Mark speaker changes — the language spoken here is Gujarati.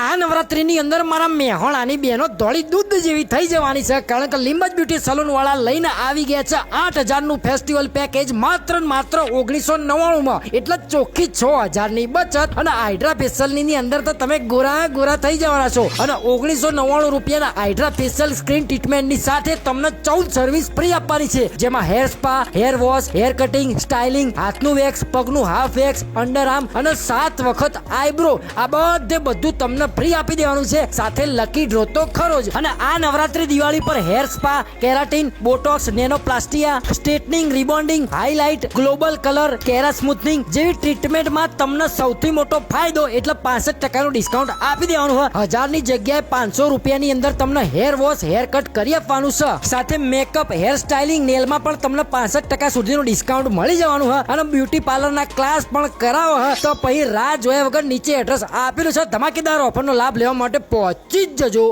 Speaker 1: આ નવરાત્રીની અંદર મારા મેહોણાની બહેનો ધોળી દૂધ જેવી થઈ જવાની છે, કારણ કે લીંબજ બ્યુટી સલૂન વાળા લઈને આવી ગયા છે. આઠ હજારનું ફેસ્ટિવલ પેકેજ માત્ર માત્ર ઓગણીસો નવ્વાણું માં એટલે ચોખ્ખી છ હજારની બચત અને હાઇડ્રા ફેશિયલની અંદર તો તમે ગોરા ગોરા થઈ જવાના છો. અને ઓગણીસો નવ્વાણું રૂપિયાના હાઇડ્રા ફેશિયલ સ્ક્રીન ટ્રીટમેન્ટની સાથે તમને ચૌદ સર્વિસ ફ્રી આપવાની છે. જેમાં hair spa hair wash hair cutting styling હાથનું વેક્સ પગનું હાફ વેક્સ અંડર આર્મ અને સાત વખત આઈબ્રો આ બધે બધું તમને ફ્રી આપી દેવાનું છે. સાથે લકી ડ્રો તો ખરો જ. અને આ નવરાત્રી દિવાળી પર hair spa, keratin, botox, nanoplastia straightening rebonding, highlight, global colour, kera smoothing જેવી ટ્રીટમેન્ટમાં તમને સૌથી મોટો ફાયદો એટલે પાસઠ ટકાનું ડિસ્કાઉન્ટ આપી દેવાનું હોય હજારની જગ્યાએ પાંચસો રૂપિયાની અંદર તમને હેર વોશ, હેર કટ કરી આપવાનું છે. સાથે મેકઅપ, હેર સ્ટાઇલિંગ નેલમાં પણ તમને પાસઠ ટકા સુધીનું ડિસ્કાઉન્ટ મળી જવાનું હોય અને બ્યુટી પાર્લરના ક્લાસ પણ કરાવો તો પછી રાહ જોયા વગર નીચે એડ્રેસ આપેલું છે ધમાકેદાર. ઓફરનો લાભ લેવા માટે પહોંચી જ જજો.